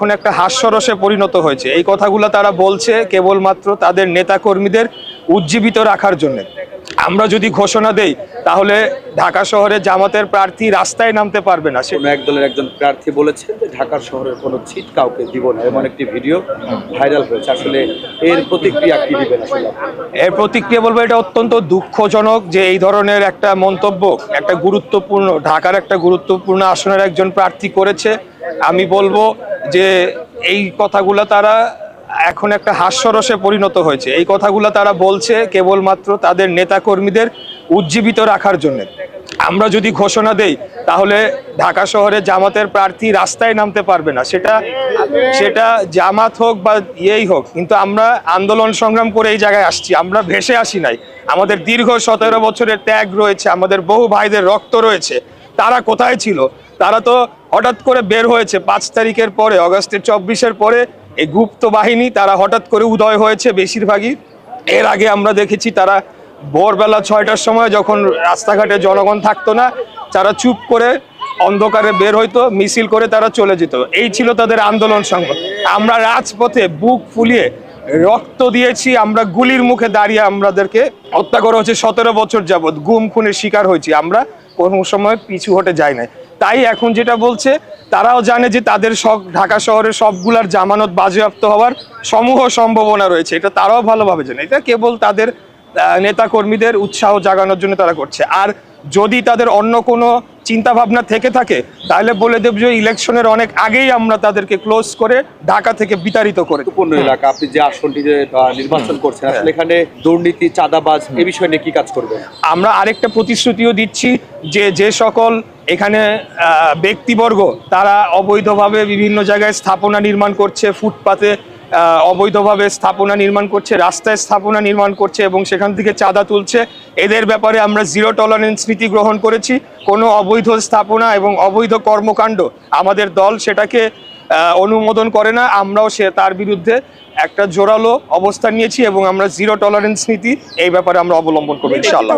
এখন একটা হাস্যরসে পরিণত হয়েছে। এই কথাগুলো তারা বলছে কেবলমাত্র তাদের নেতাকর্মীদের উজ্জীবিত রাখার জন্য। আমরা যদি ঘোষণা দেই তাহলে ঢাকা শহরে জামাতের প্রার্থী রাস্তায় নামতে পারবে না। সে এক দলের একজন প্রার্থী বলেছেন যে ঢাকা শহরের কোনো সিট কাউকে দিব না। এমন একটি ভিডিও ভাইরাল হয়েছে। আসলে এর প্রতিক্রিয়া কি দিবেন আসলে এর প্রতিক্রিয়া বলব এটা অত্যন্ত দুঃখজনক যে এই ধরনের একটা মন্তব্য একটা গুরুত্বপূর্ণ ঢাকার একটা গুরুত্বপূর্ণ আসনের একজন প্রার্থী করেছে। আমি বলব যে এই কথাগুলো তারা এখন একটা হাস্যরসে পরিণত হয়েছে। এই কথাগুলো তারা বলছে কেবলমাত্র তাদের নেতাকর্মীদের উজ্জীবিত রাখার জন্য। আমরা যদি ঘোষণা দেই, তাহলে ঢাকা শহরে জামাতের প্রার্থী রাস্তায় নামতে পারবে না। সেটা সেটা জামাত হোক বা ইয়েই হোক, কিন্তু আমরা আন্দোলন সংগ্রাম করে এই জায়গায় আসছি। আমরা ভেসে আসি নাই। আমাদের দীর্ঘ সতেরো বছরের ত্যাগ রয়েছে, আমাদের বহু ভাইদের রক্ত রয়েছে। তারা কোথায় ছিল? তারা তো হঠাৎ করে বের হয়েছে পাঁচ তারিখের পরে, অগস্টের চব্বিশের পরে। এই গুপ্ত বাহিনী, তারা হঠাৎ করে উদয় হয়েছে বেশিরভাগই। এর আগে আমরা দেখেছি তারা ভোরবেলা ছয়টার সময় যখন রাস্তাঘাটে জনগণ থাকতো না, তারা চুপ করে অন্ধকারে বের হইতো, মিছিল করে তারা চলে যেত। এই ছিল তাদের আন্দোলন সংগ্রাম আমরা রাজপথে বুক ফুলিয়ে রক্ত দিয়েছি, আমরা গুলির মুখে দাঁড়িয়ে আমাদেরকে হত্যা করা হচ্ছে সতেরো বছর যাবৎ গুম, খুনের শিকার হয়েছি আমরা। কোনো সময় পিছু হটে যাই নাই। তাই এখন যেটা বলছে, তারাও জানে যে তাদের সব ঢাকা শহরের সবগুলার জামানত বাজেয়াপ্ত হওয়ার সমূহ সম্ভাবনা রয়েছে। এটা তারাও ভালোভাবে জানে। এটা কেবল তাদের নেতাকর্মীদের উৎসাহ জাগানোর জন্য তারা করছে। আর যদি তাদের অন্য কোনো চিন্তা ভাবনা থেকে থাকে তাহলে বলে দেব যে ইলেকশনের অনেক আগেই আমরা তাদেরকে ক্লোজ করে ঢাকা থেকে বিতাড়িত করে। গুরুত্বপূর্ণ এলাকা আপনি যে আসনটি যে নির্বাচন করছেন আসলে এখানে দুর্নীতি চাঁদাবাজ এ বিষয় নিয়ে কি কাজ করবে আমরা আরেকটা প্রতিশ্রুতিও দিচ্ছি যে যে সকল এখানে ব্যক্তিবর্গ তারা অবৈধভাবে বিভিন্ন জায়গায় স্থাপনা নির্মাণ করছে ফুটপাতে অবৈধভাবে স্থাপনা নির্মাণ করছে রাস্তায় স্থাপনা নির্মাণ করছে এবং সেখান থেকে চাঁদা তুলছে। এদের ব্যাপারে আমরা জিরো টলারেন্স নীতি গ্রহণ করেছি। কোনো অবৈধ স্থাপনা এবং অবৈধ কর্মকাণ্ড আমাদের দল সেটাকে অনুমোদন করে না। আমরাও সে তার বিরুদ্ধে একটা জোরালো অবস্থান নিয়েছি এবং আমরা জিরো টলারেন্স নীতি এই ব্যাপারে আমরা অবলম্বন করব ইনশাআল্লাহ।